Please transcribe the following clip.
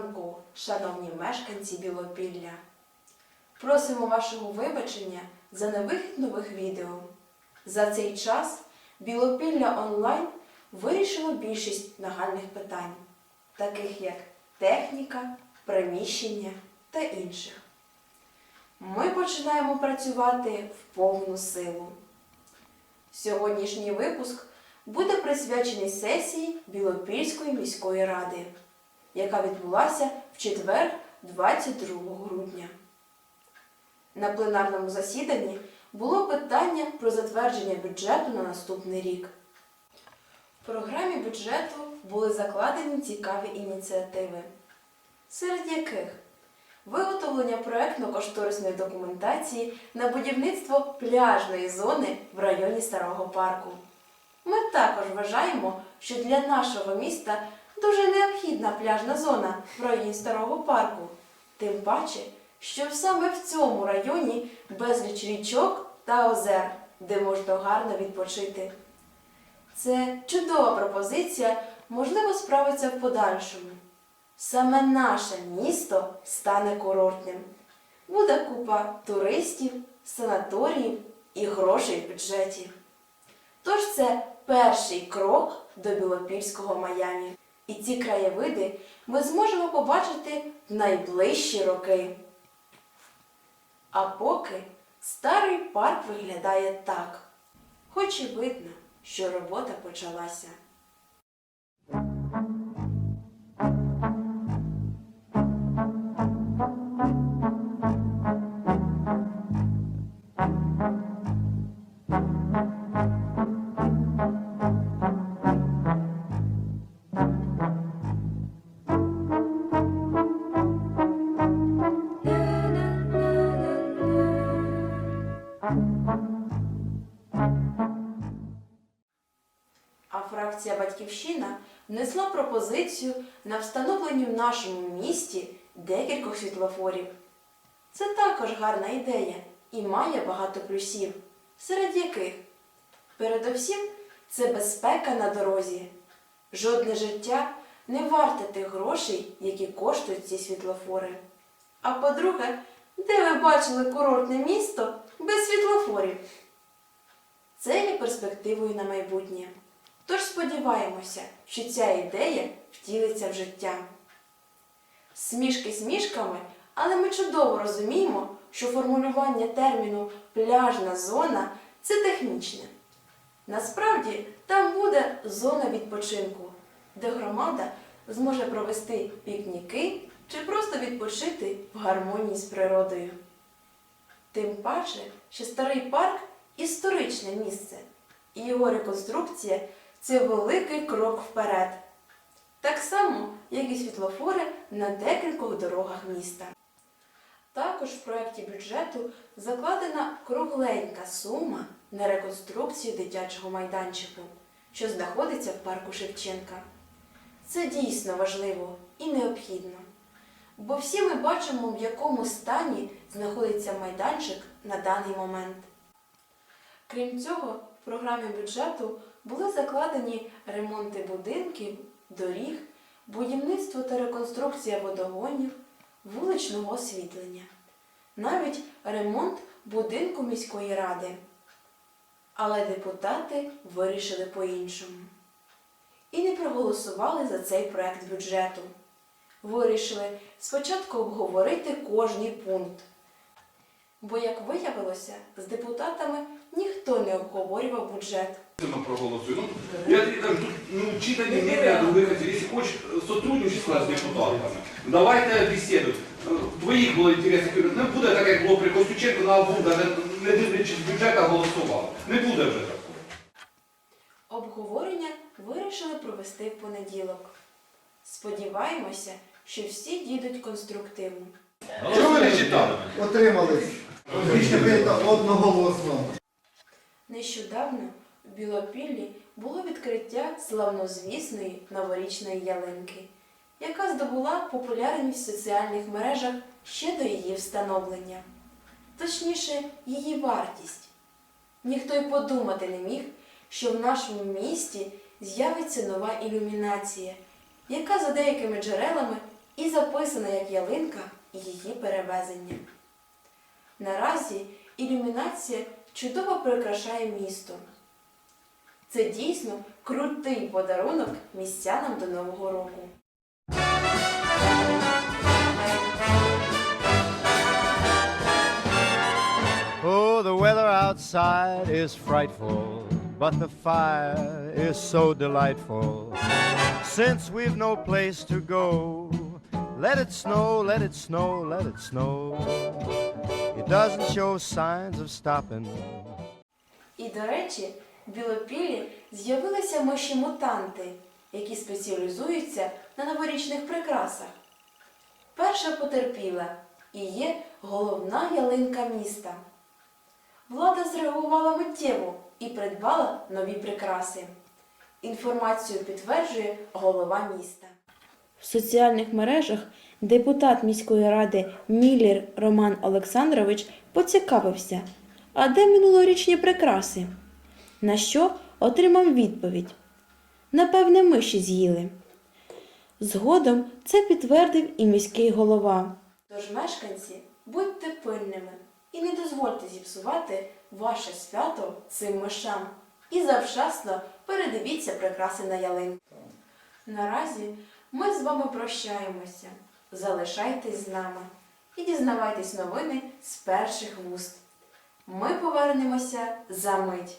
ранку, шановні мешканці Білопілля. Просимо вашого вибачення за невихід нових відео. За цей час Білопілля онлайн вирішило більшість нагальних питань, таких як техніка, приміщення та інших. Ми починаємо працювати в повну силу. Сьогоднішній випуск буде присвячений сесії Білопільської міської ради, яка відбулася в четвер, 22 грудня. На пленарному засіданні було питання про затвердження бюджету на наступний рік. В програмі бюджету були закладені цікаві ініціативи, серед яких виготовлення проектно-кошторисної документації на будівництво пляжної зони в районі Старого парку. Ми також вважаємо, що для нашого міста дуже необхідна пляжна зона в районі Старого парку. Тим паче, що саме в цьому районі безліч річок та озер, де можна гарно відпочити. Це чудова пропозиція, можливо, справиться в подальшому. Саме наше місто стане курортним. Буде купа туристів, санаторіїв і грошей в бюджеті. Тож це перший крок до Білопільського Майамі. І ці краєвиди ми зможемо побачити в найближчі роки. А поки старий парк виглядає так, хоч і видно, що робота почалася. Фракція Батьківщина внесла пропозицію на встановлення в нашому місті декількох світлофорів. Це також гарна ідея і має багато плюсів, серед яких передовсім це безпека на дорозі. Жодне життя не варте тих грошей, які коштують ці світлофори. А по-друге, де ви бачили курортне місто без світлофорів? Це є перспективою на майбутнє. Тож сподіваємося, що ця ідея втілиться в життя. Смішки смішками, але ми чудово розуміємо, що формулювання терміну пляжна зона це технічне. Насправді там буде зона відпочинку, де громада зможе провести пікніки чи просто відпочити в гармонії з природою. Тим паче, що старий парк історичне місце, і його реконструкція це великий крок вперед. Так само, як і світлофори на декількох дорогах міста. Також в проєкті бюджету закладена кругленька сума на реконструкцію дитячого майданчику, що знаходиться в парку Шевченка. Це дійсно важливо і необхідно. Бо всі ми бачимо, в якому стані знаходиться майданчик на даний момент. Крім цього, в програмі бюджету були закладені ремонти будинків, доріг, будівництво та реконструкція водогонів, вуличного освітлення, навіть ремонт будинку міської ради. Але депутати вирішили по-іншому. І не проголосували за цей проект бюджету. Вирішили спочатку обговорити кожний пункт. Бо, як виявилося, з депутатами ніхто не обговорював бюджет. Сильно проголосую. Ну, я тобі ну, читання медіа других, якщо хочеш сотрудничество з депутатами, давайте бесідувати. Твоїх було інтересно, не буде так, як було при Костюченку на АБУ, не дивлячись бюджета, голосував. Не буде вже такого. Обговорення вирішили провести в понеділок. Сподіваємося, що всі дійдуть конструктивно. Чого ви не читали? Отримались. Рішення прийнято одноголосно. Нещодавно в Білопіллі було відкриття славнозвісної новорічної ялинки, яка здобула популярність в соціальних мережах ще до її встановлення. Точніше, її вартість. Ніхто й подумати не міг, що в нашому місті з'явиться нова ілюмінація, яка за деякими джерелами і записана як ялинка її перевезення. Наразі ілюмінація чудово прикрашає місто. Це дійсно крутий подарунок містянам до Нового року. Oh, the weather outside is frightful, but the fire is so delightful. Since we've no place to go, let it snow, let it snow, let it snow. Doesn't show signs of stopping. І, до речі, в Білопіллі з'явилися миші-мутанти, які спеціалізуються на новорічних прикрасах. Перша потерпіла і є головна ялинка міста. Влада зреагувала миттєво і придбала нові прикраси. Інформацію підтверджує голова міста. В соціальних мережах депутат міської ради Міллер Роман Олександрович поцікавився, а де минулорічні прикраси? На що отримав відповідь. Напевне, миші з'їли. Згодом це підтвердив і міський голова. Тож, мешканці, будьте пильними і не дозвольте зіпсувати ваше свято цим мишам. І завчасно передивіться прикраси на ялинку. Наразі ми з вами прощаємося. Залишайтесь з нами і дізнавайтесь новини з перших вуст. Ми повернемося за мить.